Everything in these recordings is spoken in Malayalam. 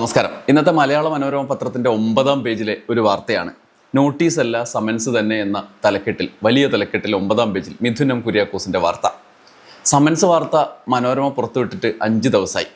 നമസ്കാരം. ഇന്നത്തെ മലയാള മനോരമ പത്രത്തിന്റെ ഒമ്പതാം പേജിലെ ഒരു വാർത്തയാണ്. നോട്ടീസ് അല്ല സമൻസ് തന്നെ എന്ന തലക്കെട്ടിൽ വലിയ തലക്കെട്ടിൽ ഒമ്പതാം പേജിൽ മിഥുനം കുര്യാക്കോസിന്റെ വാർത്ത. സമൻസ് വാർത്ത മനോരമ പുറത്തുവിട്ടിട്ട് അഞ്ച് ദിവസമായി.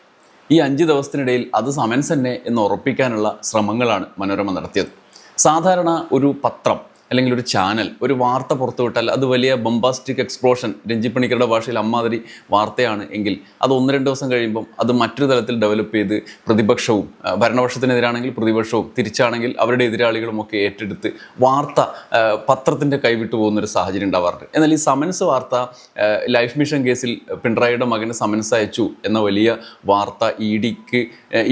ഈ അഞ്ച് ദിവസത്തിനിടയിൽ അത് സമൻസ് തന്നെ എന്ന് ഉറപ്പിക്കാനുള്ള ശ്രമങ്ങളാണ് മനോരമ നടത്തിയത്. സാധാരണ ഒരു പത്രം അല്ലെങ്കിൽ ഒരു ചാനൽ ഒരു വാർത്ത പുറത്തുവിട്ടാൽ അത് വലിയ ബംബാസ്റ്റിക് എക്സ്പ്ലോഷൻ രഞ്ജിപ്പണിക്കരുടെ ഭാഷയിൽ അമ്മാതിരി വാർത്തയാണ് എങ്കിൽ അത് ഒന്ന് രണ്ട് ദിവസം കഴിയുമ്പം അത് മറ്റൊരു തലത്തിൽ ഡെവലപ്പ് ചെയ്ത് പ്രതിപക്ഷവും ഭരണപക്ഷത്തിനെതിരാണെങ്കിൽ പ്രതിപക്ഷവും തിരിച്ചാണെങ്കിൽ അവരുടെ എതിരാളികളും ഒക്കെ ഏറ്റെടുത്ത് വാർത്ത പത്രത്തിന്റെ കൈവിട്ടു പോകുന്ന ഒരു സാഹചര്യം ഉണ്ടാവാറുണ്ട്. എന്നാൽ ഈ സമൻസ് വാർത്ത ലൈഫ് മിഷൻ കേസിൽ പിണറായിയുടെ മകന് സമൻസ് അയച്ചു എന്ന വലിയ വാർത്ത ഇ ഡിക്ക്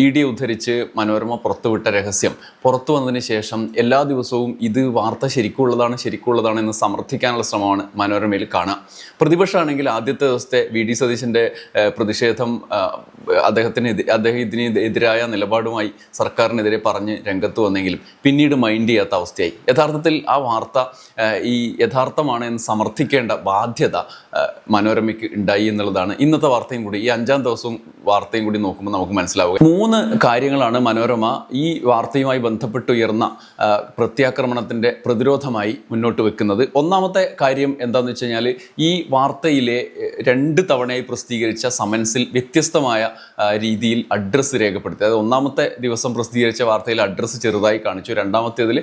ഇ ഡി ഉദ്ധരിച്ച് മനോരമ പുറത്തുവിട്ട രഹസ്യം. പുറത്തു വന്നതിന് ശേഷം എല്ലാ ദിവസവും ഇത് വാർത്ത ശരിക്കുള്ളതാണ് ശരിക്കുള്ളതാണ് എന്ന് സമർത്ഥിക്കാനുള്ള ശ്രമമാണ് മനോരമയിൽ കാണുക. പ്രതിപക്ഷമാണെങ്കിൽ ആദ്യത്തെ ദിവസത്തെ വി. ഡി. സതീശന്റെ പ്രതിഷേധം അദ്ദേഹത്തിന് അദ്ദേഹം ഇതിന് എതിരായ നിലപാടുമായി സർക്കാരിനെതിരെ പറഞ്ഞ് രംഗത്ത് വന്നെങ്കിലും പിന്നീട് മൈൻഡ് ചെയ്യാത്ത അവസ്ഥയായി. യഥാർത്ഥത്തിൽ ആ വാർത്ത ഈ യഥാർത്ഥമാണ് എന്ന് സമർത്ഥിക്കേണ്ട ബാധ്യത മനോരമയ്ക്ക് ഉണ്ടായി എന്നുള്ളതാണ് ഇന്നത്തെ വാർത്തയും കൂടി. ഈ അഞ്ചാം ദിവസവും വാർത്തയും കൂടി നോക്കുമ്പോൾ നമുക്ക് മനസ്സിലാവുക. മൂന്ന് കാര്യങ്ങളാണ് മനോരമ ഈ വാർത്തയുമായി ബന്ധപ്പെട്ടുയർന്ന പ്രത്യാക്രമണത്തിന്റെ പ്രതിരോധമായി മുന്നോട്ട് വെക്കുന്നത്. ഒന്നാമത്തെ കാര്യം എന്താണെന്ന് വെച്ച് കഴിഞ്ഞാൽ ഈ വാർത്തയിലെ രണ്ട് തവണയായി പ്രസിദ്ധീകരിച്ച സമൻസിൽ വ്യത്യസ്തമായ രീതിയിൽ അഡ്രസ്സ് രേഖപ്പെടുത്തി. അതായത് ഒന്നാമത്തെ ദിവസം പ്രസിദ്ധീകരിച്ച വാർത്തയിൽ അഡ്രസ്സ് ചെറുതായി കാണിച്ചു. രണ്ടാമത്തേതിൽ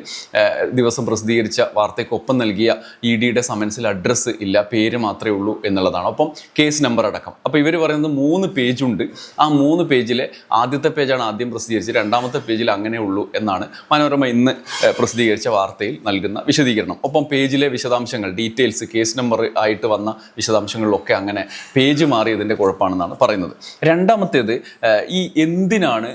ദിവസം പ്രസിദ്ധീകരിച്ച വാർത്തയ്ക്കൊപ്പം നൽകിയ ഇ ഡിയുടെ സമൻസിൽ അഡ്രസ്സ് ഇല്ല പേര് മാത്രമേ ഉള്ളൂ എന്നുള്ളതാണ്. അപ്പം കേസ് നമ്പർ അടക്കം. അപ്പോൾ ഇവർ പറയുന്നത് മൂന്ന് പേജുണ്ട് ആ മൂന്ന് പേജിലെ ആദ്യത്തെ പേജാണ് ആദ്യം പ്രസിദ്ധീകരിച്ചത്. രണ്ടാമത്തെ പേജിൽ അങ്ങനെ ഉള്ളൂ എന്നാണ് മനോരമ ഇന്ന് പ്രസിദ്ധീകരിച്ച വാർത്തയിൽ നൽകുന്ന വിശദീകരണം. ഒപ്പം പേജിലെ വിശദാംശങ്ങൾ ഡീറ്റെയിൽസ് കേസ് നമ്പർ ആയിട്ട് വന്ന വിശദാംശങ്ങളിലൊക്കെ അങ്ങനെ പേജ് മാറിയതിന്റെ കുഴപ്പമാണെന്നാണ് പറയുന്നത്. രണ്ടാമത്തേത് ഈ എന്തിനാണ്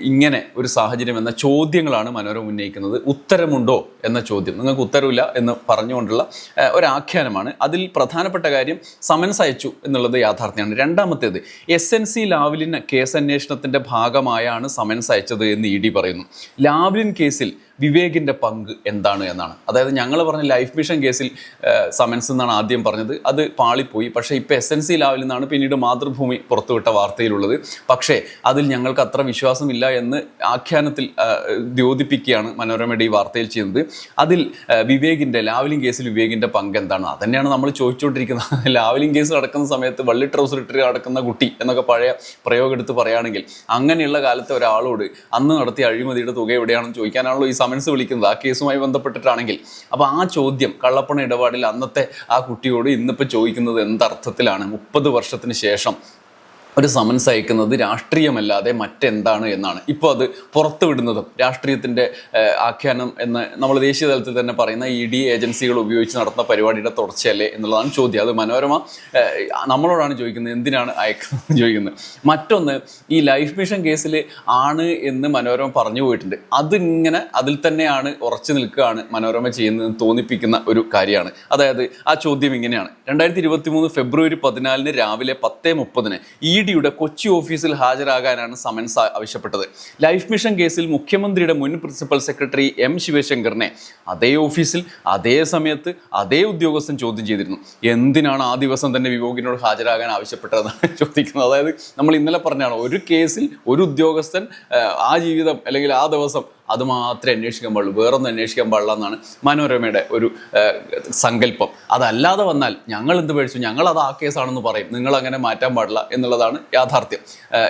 ഇങ്ങനെ ഒരു സാഹചര്യം എന്ന ചോദ്യങ്ങളാണ് മനോരമ ഉന്നയിക്കുന്നത്. ഉത്തരമുണ്ടോ എന്ന ചോദ്യം. നിങ്ങൾക്ക് ഉത്തരവില്ല എന്ന് പറഞ്ഞുകൊണ്ടുള്ള ഒരാഖ്യാനമാണ്. അതിൽ പ്രധാനപ്പെട്ട കാര്യം സമൻസ് അയച്ചു എന്നുള്ളത് യാഥാർത്ഥ്യമാണ്. രണ്ടാമത്തേത് S N C Lavalin case അന്വേഷണത്തിന്റെ ഭാഗമായാണ് സമൻസ് അയച്ചത് എന്ന് ഇ ഡി പറയുന്നു. ലാവ്ലിൻ കേസിൽ വിവേകിന്റെ പങ്ക് എന്താണ് എന്നാണ്. അതായത് ഞങ്ങൾ പറഞ്ഞ ലൈഫ് മിഷൻ കേസിൽ സമൻസ് എന്നാണ് ആദ്യം പറഞ്ഞത്. അത് പാളിപ്പോയി. പക്ഷേ ഇപ്പോൾ എസ് എൻ സി ലാവിൽ നിന്നാണ് പിന്നീട് മാതൃഭൂമി പുറത്തുവിട്ട വാർത്തയിലുള്ളത്. പക്ഷേ അതിൽ ഞങ്ങൾക്ക് അത്ര വിശ്വാസമില്ല എന്ന് ആഖ്യാനത്തിൽ ദ്യോതിപ്പിക്കുകയാണ് മനോരമയുടെ ഈ വാർത്തയിൽ ചെയ്യുന്നത്. അതിൽ വിവേകിന്റെ ലാവലിംഗ് കേസിൽ വിവേകിന്റെ പങ്ക് എന്താണ്? അതന്നെയാണ് നമ്മൾ ചോദിച്ചുകൊണ്ടിരിക്കുന്നത്. ലാവലിംഗ് കേസ് നടക്കുന്ന സമയത്ത് വള്ളി ട്രൗസർ ഇട്ട് നടക്കുന്ന കുട്ടി എന്നൊക്കെ പഴയ പ്രയോഗം എടുത്ത് പറയുകയാണെങ്കിൽ അങ്ങനെയുള്ള കാലത്തെ ഒരാളോട് അന്ന് നടത്തിയ അഴിമതിയുടെ തുക എവിടെയാണെന്ന് ചോദിക്കാനാണല്ലോ ഈ സമൻസ് വിളിക്കുന്നത്. ആ കേസുമായി ബന്ധപ്പെട്ടിട്ടാണെങ്കിൽ. അപ്പോൾ ആ ചോദ്യം കള്ളപ്പണ ഇടപാടിൽ അന്നത്തെ ആ കുട്ടിയോട് ഇന്നിപ്പോൾ ചോദിക്കുന്നത് എന്തർത്ഥത്തിലാണ്? മുപ്പത് വർഷത്തിന് ശേഷം ഒരു സമൻസ് അയക്കുന്നത് രാഷ്ട്രീയമല്ലാതെ മറ്റെന്താണ് എന്നാണ്. ഇപ്പോൾ അത് പുറത്തു വിടുന്നതും രാഷ്ട്രീയത്തിന്റെ ആഖ്യാനം എന്ന് നമ്മൾ ദേശീയ തലത്തിൽ തന്നെ പറയുന്ന ഇ ഡി ഏജൻസികൾ ഉപയോഗിച്ച് നടത്തുന്ന പരിപാടിയുടെ തുടർച്ചയല്ലേ എന്നുള്ളതാണ് ചോദ്യം. അത് മനോരമ നമ്മളോടാണ് ചോദിക്കുന്നത് എന്തിനാണ് അയക്കുന്നത് ചോദിക്കുന്നത്. മറ്റൊന്ന് ഈ ലൈഫ് മിഷൻ കേസിൽ ആണ് എന്ന് മനോരമ പറഞ്ഞു പോയിട്ടുണ്ട്. അതിങ്ങനെ അതിൽ തന്നെയാണ് ഉറച്ചു നിൽക്കുകയാണ് മനോരമ ചെയ്യുന്നതെന്ന് തോന്നിപ്പിക്കുന്ന ഒരു കാര്യമാണ്. അതായത് ആ ചോദ്യം ഇങ്ങനെയാണ്. രണ്ടായിരത്തി ഫെബ്രുവരി പതിനാലിന് രാവിലെ പത്തേ മുപ്പതിന് ഇ ഡിയുടെ കൊച്ചി ഓഫീസിൽ ഹാജരാകാനാണ് സമൻസ് ആവശ്യപ്പെട്ടത്. ലൈഫ് മിഷൻ കേസിൽ മുഖ്യമന്ത്രിയുടെ മുൻ പ്രിൻസിപ്പൽ സെക്രട്ടറി എം ശിവശങ്കറിനെ അതേ ഓഫീസിൽ അതേ സമയത്ത് അതേ ഉദ്യോഗസ്ഥൻ ചോദ്യം ചെയ്തിരുന്നു. എന്തിനാണ് ആ ദിവസം തന്നെ വിവോഗിനോട് ഹാജരാകാൻ ആവശ്യപ്പെട്ടതെന്നാണ് ചോദിക്കുന്നത്. അതായത് നമ്മൾ ഇന്നലെ പറഞ്ഞാണ് ഒരു കേസിൽ ഒരു ഉദ്യോഗസ്ഥൻ ആ ജീവിതം അല്ലെങ്കിൽ ആ ദിവസം അത് മാത്രമേ അന്വേഷിക്കാൻ പാടുള്ളൂ. വേറൊന്നും അന്വേഷിക്കാൻ പാടില്ല എന്നാണ് മനോരമയുടെ ഒരു സങ്കല്പം. അതല്ലാതെ വന്നാൽ ഞങ്ങൾ എന്ത് പേടിച്ചു? ഞങ്ങൾ അത് ആ കേസാണെന്ന് പറയും. നിങ്ങൾ അങ്ങനെ മാറ്റാൻ പാടില്ല എന്നുള്ളതാണ് യാഥാർത്ഥ്യം.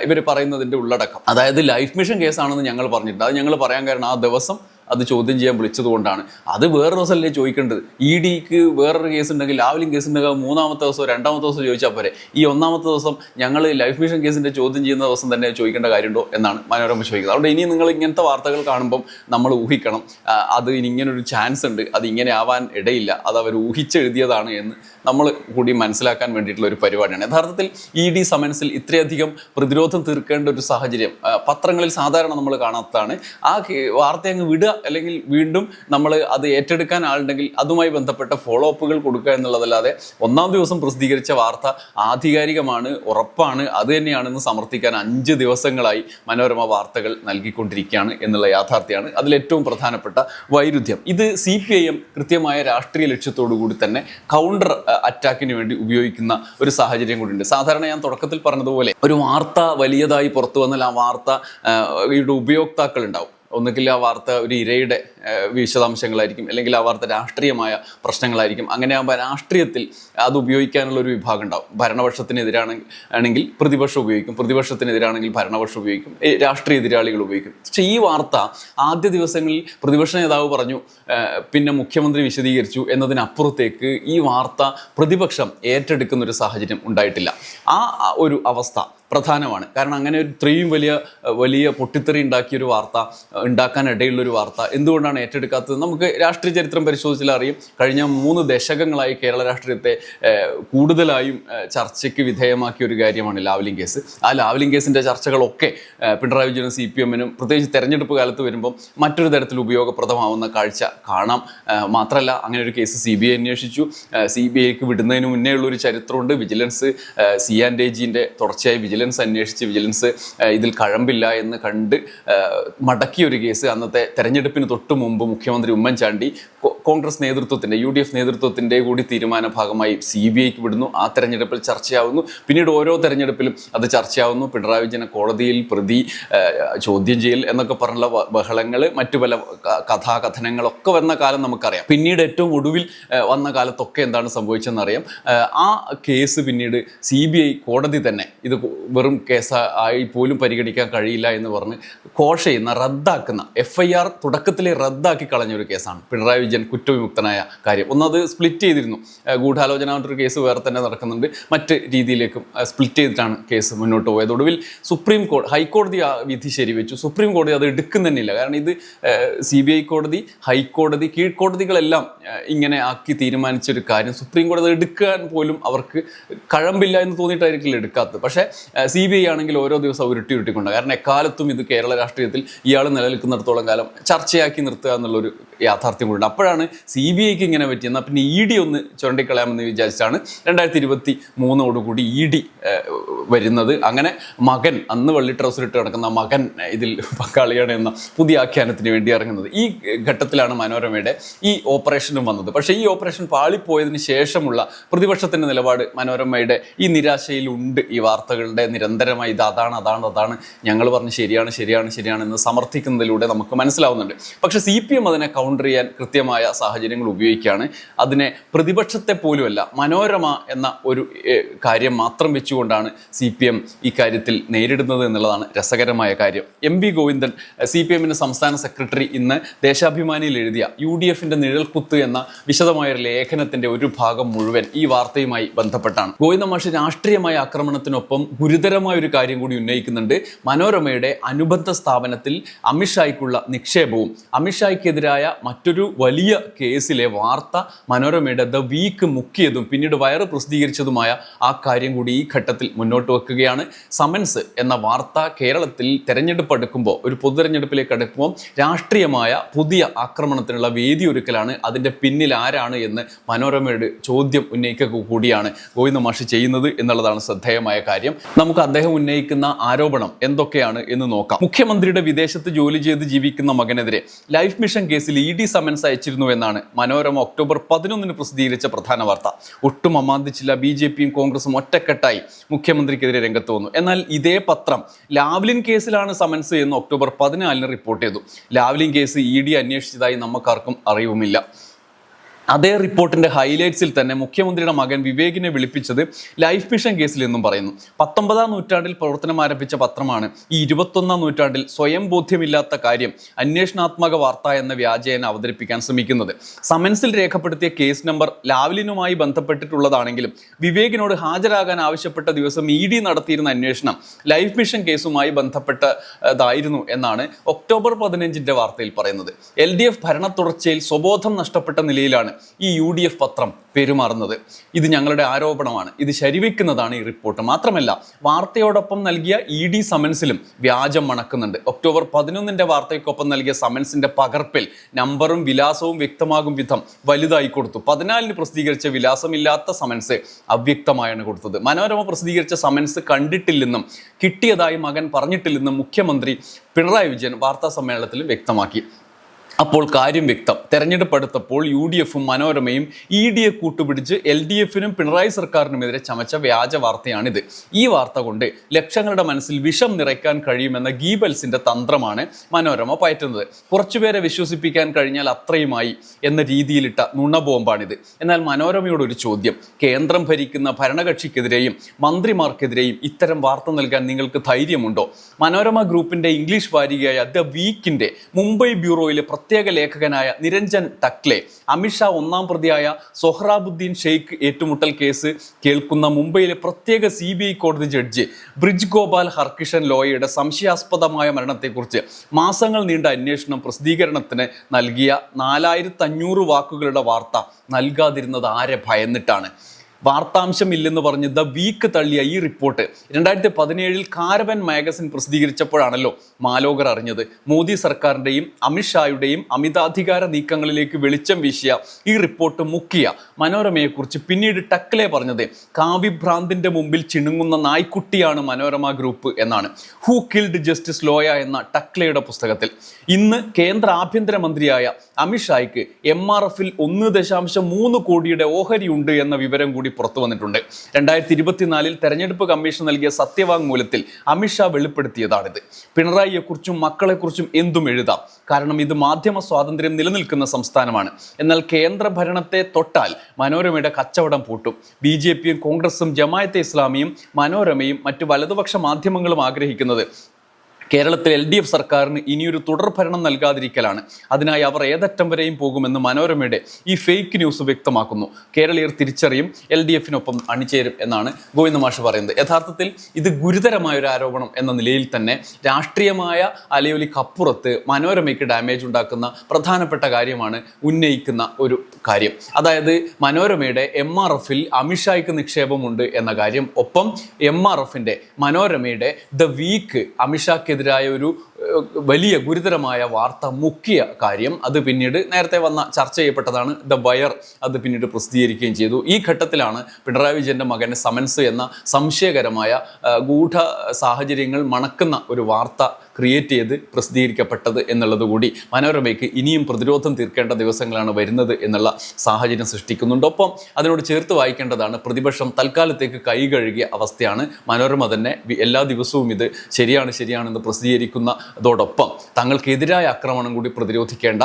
ഇവർ പറയുന്നതിന്റെ ഉള്ളടക്കം. അതായത് ലൈഫ് മിഷൻ കേസാണെന്ന് ഞങ്ങൾ പറഞ്ഞിട്ടുണ്ട്. അത് ഞങ്ങൾ പറയാൻ കാരണം ആ ദിവസം അത് ചോദ്യം ചെയ്യാൻ വിളിച്ചതുകൊണ്ടാണ്. അത് വേറെ ദിവസമല്ലേ ചോദിക്കേണ്ടത്? ഇ ഡിക്ക് വേറൊരു കേസ് ഉണ്ടെങ്കിൽ ലാവലിംഗ് കേസ് ഉണ്ടെങ്കിൽ മൂന്നാമത്തെ ദിവസം രണ്ടാമത്തെ ദിവസം ചോദിച്ചാൽ പോരെ. ഈ ഒന്നാമത്തെ ദിവസം ഞങ്ങൾ ലൈഫ് മിഷൻ കേസിന്റെ ചോദ്യം ചെയ്യുന്ന ദിവസം തന്നെ ചോദിക്കേണ്ട കാര്യമുണ്ടോ എന്നാണ് മനോരമ ചോദിക്കുന്നത്. അതുകൊണ്ട് ഇനി നിങ്ങൾ ഇങ്ങനത്തെ വാർത്തകൾ കാണുമ്പം നമ്മൾ ഊഹിക്കണം. അത് ഇനി ഇങ്ങനൊരു ചാൻസ് ഉണ്ട്. അത് ഇങ്ങനെ ആവാൻ ഇടയില്ല. അത് അവർ ഊഹിച്ചെഴുതിയതാണ് എന്ന് നമ്മൾ കൂടി മനസ്സിലാക്കാൻ വേണ്ടിയിട്ടുള്ള ഒരു പരിപാടിയാണ്. യഥാർത്ഥത്തിൽ ഇ ഡി സമൻസിൽ ഇത്രയധികം പ്രതിരോധം തീർക്കേണ്ട ഒരു സാഹചര്യം പത്രങ്ങളിൽ സാധാരണ നമ്മൾ കാണാത്തതാണ്. ആ വാർത്ത അങ്ങ് വിടുക അല്ലെങ്കിൽ വീണ്ടും നമ്മൾ അത് ഏറ്റെടുക്കാൻ ആളുണ്ടെങ്കിൽ അതുമായി ബന്ധപ്പെട്ട ഫോളോ അപ്പുകൾ കൊടുക്കുക എന്നുള്ളതല്ലാതെ ഒന്നാം ദിവസം പ്രസിദ്ധീകരിച്ച വാർത്ത ആധികാരികമാണ് ഉറപ്പാണ് അത് തന്നെയാണെന്ന് സമർത്ഥിക്കാൻ അഞ്ച് ദിവസങ്ങളായി മനോരമ വാർത്തകൾ നൽകിക്കൊണ്ടിരിക്കുകയാണ് എന്നുള്ള യാഥാർത്ഥ്യമാണ് അതിലേറ്റവും പ്രധാനപ്പെട്ട വൈരുദ്ധ്യം. ഇത് സി പി ഐ എം കൃത്യമായ രാഷ്ട്രീയ ലക്ഷ്യത്തോടു കൂടി തന്നെ കൗണ്ടർ അറ്റാക്കിന് വേണ്ടി ഉപയോഗിക്കുന്ന ഒരു സാഹചര്യം കൂടിയുണ്ട്. സാധാരണ ഞാൻ തുടക്കത്തിൽ പറഞ്ഞതുപോലെ ഒരു വാർത്ത വലിയതായി പുറത്തു വന്നാൽ ആ വാർത്ത ഉപയോക്താക്കൾ ഉണ്ടാവും. ഒന്നുകിൽ ആ വാർത്ത ഒരു ഇരയുടെ വിശദാംശങ്ങളായിരിക്കും അല്ലെങ്കിൽ ആ വാർത്ത രാഷ്ട്രീയമായ പ്രശ്നങ്ങളായിരിക്കും. അങ്ങനെ രാഷ്ട്രീയത്തിൽ അത് ഉപയോഗിക്കാനുള്ള ഒരു വിഭാഗം ഉണ്ടാവും. ഭരണപക്ഷത്തിനെതിരാണെങ്കിൽ ആണെങ്കിൽ പ്രതിപക്ഷം ഉപയോഗിക്കും പ്രതിപക്ഷത്തിനെതിരാണെങ്കിൽ ഭരണപക്ഷം ഉപയോഗിക്കും രാഷ്ട്രീയ എതിരാളികൾ ഉപയോഗിക്കും. പക്ഷേ ഈ വാർത്ത ആദ്യ ദിവസങ്ങളിൽ പ്രതിപക്ഷ നേതാവ് പറഞ്ഞു പിന്നെ മുഖ്യമന്ത്രി വിശദീകരിച്ചു എന്നതിനപ്പുറത്തേക്ക് ഈ വാർത്ത പ്രതിപക്ഷം ഏറ്റെടുക്കുന്ന ഒരു സാഹചര്യം ഉണ്ടായിട്ടില്ല. ആ ഒരു അവസ്ഥ പ്രധാനമാണ്. കാരണം അങ്ങനെ ഒരു ഇത്രയും വലിയ വലിയ പൊട്ടിത്തെറി ഉണ്ടാക്കിയൊരു വാർത്ത ഉണ്ടാക്കാൻ ഇടയുള്ള ഒരു വാർത്ത എന്തുകൊണ്ടാണ് ഏറ്റെടുക്കാത്തത്? നമുക്ക് രാഷ്ട്രീയ ചരിത്രം പരിശോധിച്ചാൽ അറിയും. കഴിഞ്ഞ മൂന്ന് ദശകങ്ങളായി കേരള രാഷ്ട്രീയത്തെ കൂടുതലായും ചർച്ചയ്ക്ക് വിധേയമാക്കിയ ഒരു കാര്യമാണ് ലാവ്ലിംഗ് കേസ്. ആ ലാവ്ലിംഗ് കേസിന്റെ ചർച്ചകളൊക്കെ പിണറായി വിജയനും സി പി എമ്മിനും പ്രത്യേകിച്ച് തെരഞ്ഞെടുപ്പ് കാലത്ത് വരുമ്പോൾ മറ്റൊരു തരത്തിൽ ഉപയോഗപ്രദമാവുന്ന കാഴ്ച കാണാം. മാത്രമല്ല അങ്ങനെ ഒരു കേസ് സി ബി ഐ അന്വേഷിച്ചു. സി ബി ഐക്ക് വിടുന്നതിന് മുന്നേ ഉള്ളൊരു ചരിത്രമുണ്ട്. വിജിലൻസ് സി ആൻഡ് എ ജിന്റെ തുടർച്ചയായി വിജിലൻസ് അന്വേഷിച്ച് വിജിലൻസ് ഇതിൽ കഴമ്പില്ല എന്ന് കണ്ട് മടക്കിയൊരു കേസ് അന്നത്തെ തെരഞ്ഞെടുപ്പിന് തൊട്ട് മുമ്പ് മുഖ്യമന്ത്രി ഉമ്മൻചാണ്ടി കോൺഗ്രസ് നേതൃത്വത്തിന്റെ യു ഡി എഫ് നേതൃത്വത്തിന്റെ കൂടി തീരുമാന ഭാഗമായി സി ബി ഐക്ക് വിടുന്നു. ആ തെരഞ്ഞെടുപ്പിൽ ചർച്ചയാവുന്നു. പിന്നീട് ഓരോ തെരഞ്ഞെടുപ്പിലും അത് ചർച്ചയാവുന്നു. പിണറായി വിജയനെ കോടതിയിൽ പ്രതി ചോദ്യം ചെയ്യൽ എന്നൊക്കെ പറഞ്ഞുള്ള ബഹളങ്ങൾ മറ്റു പല കഥാകഥനങ്ങളൊക്കെ വന്ന കാലം നമുക്കറിയാം. പിന്നീട് ഏറ്റവും ഒടുവിൽ വന്ന കാലത്തൊക്കെ എന്താണ് സംഭവിച്ചതെന്നറിയാം ആ കേസ് പിന്നീട് സി ബി ഐ കോടതി തന്നെ ഇത് വെറും കേസ് ആയി പോലും പരിഗണിക്കാൻ കഴിയില്ല എന്ന് പറഞ്ഞ് കോഷ ചെയ്യുന്ന റദ്ദാക്കുന്ന എഫ് ഐ ആർ തുടക്കത്തിലെ റദ്ദാക്കി കളഞ്ഞൊരു കേസാണ് പിണറായി വിജയൻ കുറ്റവിമുക്തനായ കാര്യം. ഒന്നത് സ്പ്ലിറ്റ് ചെയ്തിരുന്നു. ഗൂഢാലോചന ഒരു കേസ് വേറെ തന്നെ നടക്കുന്നുണ്ട്. മറ്റ് രീതിയിലേക്കും സ്പ്ലിറ്റ് ചെയ്തിട്ടാണ് കേസ് മുന്നോട്ട് പോയത്. ഒടുവിൽ സുപ്രീം കോടതി ഹൈക്കോടതി ആ വിധി ശരിവെച്ചു. സുപ്രീം കോടതി അത് എടുക്കുന്നില്ല കാരണം ഇത് സി ബി ഐ കോടതി ഹൈക്കോടതി കീഴ്ക്കോടതികളെല്ലാം ഇങ്ങനെ ആക്കി തീരുമാനിച്ചൊരു കാര്യം. സുപ്രീം കോടതി എടുക്കാൻ പോലും അവർക്ക് കഴമ്പില്ല എന്ന് തോന്നിയിട്ടായിരിക്കില്ല എടുക്കാത്തത്. പക്ഷേ സി ബി ഐ ആണെങ്കിൽ ഓരോ ദിവസം ഉരുട്ടി ഉരുട്ടിക്കൊണ്ട്. കാരണം എക്കാലത്തും ഇത് കേരള രാഷ്ട്രീയത്തിൽ ഇയാൾ നിലനിൽക്കുന്നിടത്തോളം കാലം ചർച്ചയാക്കി നിർത്തുക എന്നുള്ളൊരു യാഥാർത്ഥ്യം കൂടുതൽ. അപ്പോഴാണ് സി ബി ഐക്ക് ഇങ്ങനെ പറ്റി എന്നാൽ പിന്നെ ഇ ഡി ഒന്ന് ചുരണ്ടിക്കളയാമെന്ന് വിചാരിച്ചാണ് രണ്ടായിരത്തി ഇരുപത്തി മൂന്നോടുകൂടി ഇ ഡി വരുന്നത്. അങ്ങനെ മകൻ അന്ന് വെള്ളി ട്രൗസർ ഇട്ട് കിടക്കുന്ന മകൻ ഇതിൽ പങ്കാളിയാണ് എന്ന പുതിയ ആഖ്യാനത്തിന് വേണ്ടി ഇറങ്ങുന്നത്. ഈ ഘട്ടത്തിലാണ് മനോരമയുടെ ഈ ഓപ്പറേഷനും വന്നത്. പക്ഷേ ഈ ഓപ്പറേഷൻ പാളിപ്പോയതിന് ശേഷമുള്ള പ്രതിപക്ഷത്തിന്റെ നിലപാട് മനോരമയുടെ ഈ നിരാശയിലുണ്ട്. ഈ വാർത്തകളുടെ നിരന്തരമായി ഇത് അതാണ് അതാണ് അതാണ്. ഞങ്ങൾ പറഞ്ഞ് ശരിയാണ് ശരിയാണ് ശരിയാണ് എന്ന് സമർത്ഥിക്കുന്നതിലൂടെ നമുക്ക് മനസ്സിലാവുന്നുണ്ട്. പക്ഷേ സി പി എം അതിനെ കൗണ്ടർ ചെയ്യാൻ കൃത്യമായ സാഹചര്യങ്ങൾ ഉപയോഗിക്കുകയാണ്. അതിനെ പ്രതിപക്ഷത്തെ പോലുമല്ല മനോരമ എന്ന ഒരു കാര്യം മാത്രം വെച്ചുകൊണ്ടാണ് സി പി എം ഇക്കാര്യത്തിൽ കാര്യത്തിൽ നേരിടുന്നത് എന്നുള്ളതാണ് രസകരമായ കാര്യം. M V Govindan C P എമ്മിന്റെ സംസ്ഥാന സെക്രട്ടറി ഇന്ന് ദേശാഭിമാനിയിൽ എഴുതിയ യു ഡി എഫിന്റെ നിഴൽക്കുത്ത് എന്ന വിശദമായൊരു ലേഖനത്തിന്റെ ഒരു ഭാഗം മുഴുവൻ ഈ വാർത്തയുമായി ബന്ധപ്പെട്ടാണ്. ഗോവിന്ദ മാഷ് രാഷ്ട്രീയമായ ആക്രമണത്തിനൊപ്പം ഗുരുതരമായ ഒരു കാര്യം കൂടി ഉന്നയിക്കുന്നുണ്ട്. മനോരമയുടെ അനുബന്ധ സ്ഥാപനത്തിൽ അമിത്ഷായ്ക്കുള്ള നിക്ഷേപവും അമിത്ഷായ്ക്കെതിരായ മറ്റൊരു വലിയ കേസിലെ വാർത്ത മനോരമയുടെ ദ വീക്ക് മുക്കിയതും പിന്നീട് വയറ് പ്രസിദ്ധീകരിച്ചതുമായ ആ കാര്യം കൂടി ഈ ഘട്ടത്തിൽ മുന്നോട്ട് വെക്കുകയാണ്. സമൻസ് എന്ന വാർത്ത കേരളത്തിൽ തെരഞ്ഞെടുപ്പ് അടുക്കുമ്പോൾ ഒരു പൊതുതെരഞ്ഞെടുപ്പിലേക്ക് അടുക്കുമ്പോൾ രാഷ്ട്രീയമായ പുതിയ ആക്രമണത്തിനുള്ള വേദി ഒരുക്കലാണ് അതിന്റെ പിന്നിൽ ആരാണ് എന്ന് മനോരമയുടെ ചോദ്യം ഉന്നയിക്കുക കൂടിയാണ് ഗോവിന്ദ മാഷി ചെയ്യുന്നത് എന്നുള്ളതാണ് ശ്രദ്ധേയമായ കാര്യം. നമുക്ക് അദ്ദേഹം ഉന്നയിക്കുന്ന ആരോപണം എന്തൊക്കെയാണ് എന്ന് നോക്കാം. മുഖ്യമന്ത്രിയുടെ വിദേശത്ത് ജോലി ചെയ്ത് ജീവിക്കുന്ന മകനെതിരെ ലൈഫ് മിഷൻ കേസിൽ ഇ ഡി സമൻസ് അയച്ചിരുന്നു എന്നാണ് മനോരമ ഒക്ടോബർ പതിനൊന്നിന് പ്രസിദ്ധീകരിച്ച പ്രധാന വാർത്ത. ഒട്ടും അമാന്തിച്ചില്ല ബി ജെ പിയും കോൺഗ്രസും ഒറ്റക്കെട്ടായി മുഖ്യമന്ത്രിക്കെതിരെ രംഗത്ത് വന്നു. എന്നാൽ ഇതേ പത്രം ലാവ്ലിൻ കേസിലാണ് സമൻസ് എന്ന് ഒക്ടോബർ പതിനാലിന് റിപ്പോർട്ട് ചെയ്തു. ലാവ്ലിൻ കേസ് ഇ ഡി അന്വേഷിച്ചതായി നമുക്കാർക്കും അറിവുമില്ല. അതേ റിപ്പോർട്ടിന്റെ ഹൈലൈറ്റ്സിൽ തന്നെ മുഖ്യമന്ത്രിയുടെ മകൻ വിവേകിനെ വിളിപ്പിച്ചത് ലൈഫ് മിഷൻ കേസിൽ എന്നും പറയുന്നു. പത്തൊമ്പതാം നൂറ്റാണ്ടിൽ പ്രവർത്തനം ആരംഭിച്ച പത്രമാണ് ഈ ഇരുപത്തൊന്നാം നൂറ്റാണ്ടിൽ സ്വയം ബോധ്യമില്ലാത്ത കാര്യം അന്വേഷണാത്മക വാർത്ത എന്ന വ്യാജേന അവതരിപ്പിക്കാൻ ശ്രമിക്കുന്നത്. സമൻസിൽ രേഖപ്പെടുത്തിയ കേസ് നമ്പർ ലാവ്ലിനുമായി ബന്ധപ്പെട്ടിട്ടുള്ളതാണെങ്കിലും വിവേകിനോട് ഹാജരാകാൻ ആവശ്യപ്പെട്ട ദിവസം ഇ ഡി നടത്തിയിരുന്ന അന്വേഷണം ലൈഫ് മിഷൻ കേസുമായി ബന്ധപ്പെട്ടതായിരുന്നു എന്നാണ് ഒക്ടോബർ പതിനഞ്ചിന്റെ വാർത്തയിൽ പറയുന്നത്. എൽ ഡി എഫ് ഭരണ തുടർച്ചയിൽ സ്വബോധം നഷ്ടപ്പെട്ട നിലയിലാണ് ഈ യു ഡി എഫ് പത്രം പെരുമാറുന്നത്. ഇത് ഞങ്ങളുടെ ആരോപണമാണ്. ഇത് ശരിവെക്കുന്നതാണ് ഈ റിപ്പോർട്ട്. മാത്രമല്ല വാർത്തയോടൊപ്പം നൽകിയ ഇ ഡി സമൻസിലും വ്യാജം മണക്കുന്നുണ്ട്. ഒക്ടോബർ പതിനൊന്നിന്റെ വാർത്തയ്ക്കൊപ്പം നൽകിയ സമൻസിന്റെ പകർപ്പിൽ നമ്പറും വിലാസവും വ്യക്തമാകും വിധം വലുതായി കൊടുത്തു. പതിനാലിന് പ്രസിദ്ധീകരിച്ച വിലാസമില്ലാത്ത സമൻസ് അവ്യക്തമായാണ് കൊടുത്തത്. മനോരമ പ്രസിദ്ധീകരിച്ച സമൻസ് കണ്ടിട്ടില്ലെന്നും കിട്ടിയതായി മകൻ പറഞ്ഞിട്ടില്ലെന്നും മുഖ്യമന്ത്രി പിണറായി വിജയൻ വാർത്താ സമ്മേളനത്തിൽ വ്യക്തമാക്കി. അപ്പോൾ കാര്യം വ്യക്തം. തെരഞ്ഞെടുപ്പ് അടുത്തപ്പോൾ യു ഡി എഫും മനോരമയും ഇ ഡിയെ കൂട്ടുപിടിച്ച് എൽ ഡി എഫിനും പിണറായി സർക്കാരിനുമെതിരെ ചമച്ച വ്യാജ വാർത്തയാണിത്. ഈ വാർത്ത കൊണ്ട് ലക്ഷങ്ങളുടെ മനസ്സിൽ വിഷം നിറയ്ക്കാൻ കഴിയുമെന്ന ഗീബൽസിന്റെ തന്ത്രമാണ് മനോരമ പയറ്റുന്നത്. കുറച്ചുപേരെ വിശ്വസിപ്പിക്കാൻ കഴിഞ്ഞാൽ അത്രയുമായി എന്ന രീതിയിലിട്ട നുണബോംബാണിത്. എന്നാൽ മനോരമയോട് ഒരു ചോദ്യം. കേന്ദ്രം ഭരിക്കുന്ന ഭരണകക്ഷിക്കെതിരെയും മന്ത്രിമാർക്കെതിരെയും ഇത്തരം വാർത്ത നൽകാൻ നിങ്ങൾക്ക് ധൈര്യമുണ്ടോ? മനോരമ ഗ്രൂപ്പിന്റെ ഇംഗ്ലീഷ് വാരികയായ ദ വീക്കിന്റെ മുംബൈ ബ്യൂറോയിലെ പ്രത്യേക ലേഖകനായ നിരഞ്ജൻ ടക്ലെ അമിത്ഷാ ഒന്നാം പ്രതിയായ സൊഹ്റാബുദ്ദീൻ ഷെയ്ഖ് ഏറ്റുമുട്ടൽ കേസ് കേൾക്കുന്ന മുംബൈയിലെ പ്രത്യേക സി ബി ഐ കോടതി ജഡ്ജി ബ്രിജ് ഗോപാൽ ഹർകിഷൻ ലോയയുടെ സംശയാസ്പദമായ മരണത്തെക്കുറിച്ച് മാസങ്ങൾ നീണ്ട അന്വേഷണം പ്രസിദ്ധീകരണത്തിന് നൽകിയ നാലായിരത്തി അഞ്ഞൂറ് വാക്കുകളുടെ വാർത്ത നൽകാതിരുന്നത് ആരെ ഭയന്നിട്ടാണ്? വാർത്താംശം ഇല്ലെന്ന് പറഞ്ഞ് ദ വീക്ക് തള്ളിയ ഈ റിപ്പോർട്ട്. രണ്ടായിരത്തി പതിനേഴിൽ കാരവൻ മാഗസിൻ പ്രസിദ്ധീകരിച്ചപ്പോഴാണല്ലോ മാലോകർ അറിഞ്ഞത്. മോദി സർക്കാരിന്റെയും അമിത്ഷായുടെയും അമിതാധികാര നീക്കങ്ങളിലേക്ക് വെളിച്ചം വീശിയ ഈ റിപ്പോർട്ട് മുക്കിയ മനോരമയെക്കുറിച്ച് പിന്നീട് ടക്ലെ പറഞ്ഞത് കാവ്യഭ്രാന്തിന്റെ മുമ്പിൽ ചിണുങ്ങുന്ന നായ്ക്കുട്ടിയാണ് മനോരമ ഗ്രൂപ്പ് എന്നാണ്. ഹൂ കിൽഡ് ജസ്റ്റിസ് ലോയ എന്ന ടക്ലെയുടെ പുസ്തകത്തിൽ. ഇന്ന് കേന്ദ്ര ആഭ്യന്തരമന്ത്രിയായ അമിത്ഷായ്ക്ക് എം ആർ എഫിൽ ഒന്ന് ദശാംശം മൂന്ന് കോടിയുടെ ഓഹരിയുണ്ട് എന്ന വിവരം കൂടി പുറത്തു വന്നിട്ടുണ്ട്. രണ്ടായിരത്തി ഇരുപത്തിനാലിൽ തെരഞ്ഞെടുപ്പ് കമ്മീഷൻ നൽകിയ സത്യവാങ്മൂലത്തിൽ അമിത്ഷാ വെളിപ്പെടുത്തിയതാണിത്. പിണറായിയെക്കുറിച്ചും മക്കളെക്കുറിച്ചും എന്തും എഴുതാം. കാരണം ഇത് മാധ്യമ സ്വാതന്ത്ര്യം നിലനിൽക്കുന്ന സംസ്ഥാനമാണ്. എന്നാൽ കേന്ദ്ര ഭരണത്തെ തൊട്ടാൽ മനോരമയുടെ കച്ചവടം പൂട്ടും. ബി ജെ പിയും കോൺഗ്രസും ജമായത്തെ ഇസ്ലാമിയും മനോരമയും മറ്റു വലതുപക്ഷ മാധ്യമങ്ങളും ആഗ്രഹിക്കുന്നത് കേരളത്തിൽ എൽ ഡി എഫ് സർക്കാരിന് ഇനിയൊരു തുടർ ഭരണം നൽകാതിരിക്കലാണ്. അതിനായി അവർ ഏതറ്റം വരെയും പോകുമെന്ന് മനോരമയുടെ ഈ ഫേക്ക് ന്യൂസ് വ്യക്തമാക്കുന്നു. കേരളീയർ തിരിച്ചറിയും എൽ ഡി എഫിനൊപ്പം അണിചേരും എന്നാണ് ഗോവിന്ദ മാഷ് പറയുന്നത്. യഥാർത്ഥത്തിൽ ഇത് ഗുരുതരമായ ഒരു ആരോപണം എന്ന നിലയിൽ തന്നെ രാഷ്ട്രീയമായ അലയൊലിക്കപ്പുറത്ത് മനോരമയ്ക്ക് ഡാമേജ് ഉണ്ടാക്കുന്ന പ്രധാനപ്പെട്ട കാര്യമാണ് ഉന്നയിക്കുന്ന ഒരു കാര്യം. അതായത് മനോരമയുടെ എം ആർ എഫിൽ അമിത്ഷായ്ക്ക് നിക്ഷേപമുണ്ട് എന്ന കാര്യം. ഒപ്പം എം ആർ എഫിന്റെ മനോരമയുടെ ദ വീക്ക് അമിത്ഷാക്കെതിരായ ഒരു വലിയ ഗുരുതരമായ വാർത്ത മുക്കിയ കാര്യം. അത് പിന്നീട് നേരത്തെ വന്ന ചർച്ച ചെയ്യപ്പെട്ടതാണ്. ദ ബയർ അത് പിന്നീട് പ്രസിദ്ധീകരിക്കുകയും ചെയ്തു. ഈ ഘട്ടത്തിലാണ് പിണറായി വിജയന്റെ മകന് സമൻസ് എന്ന സംശയകരമായ ഗൂഢ സാഹചര്യങ്ങൾ മണക്കുന്ന ഒരു വാർത്ത ക്രിയേറ്റ് ചെയ്ത് പ്രസിദ്ധീകരിക്കപ്പെട്ടത് എന്നുള്ളത് കൂടി മനോരമയ്ക്ക് ഇനിയും പ്രതിരോധം തീർക്കേണ്ട ദിവസങ്ങളാണ് വരുന്നത് എന്നുള്ള സാഹചര്യം സൃഷ്ടിക്കുന്നുണ്ട്. ഒപ്പം അതിനോട് ചേർത്ത് വായിക്കേണ്ടതാണ് പ്രതിപക്ഷം തൽക്കാലത്തേക്ക് കൈ കഴുകിയ അവസ്ഥയാണ്. മനോരമ തന്നെ എല്ലാ ദിവസവും ഇത് ശരിയാണ് ശരിയാണെന്ന് പ്രസിദ്ധീകരിക്കുന്നതോടൊപ്പം തങ്ങൾക്കെതിരായ ആക്രമണം കൂടി പ്രതിരോധിക്കേണ്ട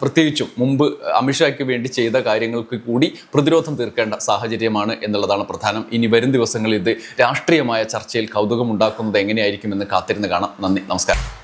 പ്രത്യേകിച്ചും മുമ്പ് അമിത്ഷായ്ക്ക് വേണ്ടി ചെയ്ത കാര്യങ്ങൾക്ക് കൂടി പ്രതിരോധം തീർക്കേണ്ട സാഹചര്യമാണ് എന്നുള്ളതാണ് പ്രധാനം. ഇനി വരും ദിവസങ്ങളിൽ ഇത് രാഷ്ട്രീയമായ ചർച്ചയിൽ കൗതുകമുണ്ടാക്കുന്നത് എങ്ങനെയായിരിക്കുമെന്ന് കാത്തിരുന്ന് കാണാം. നന്ദി. നമസ്കാരം.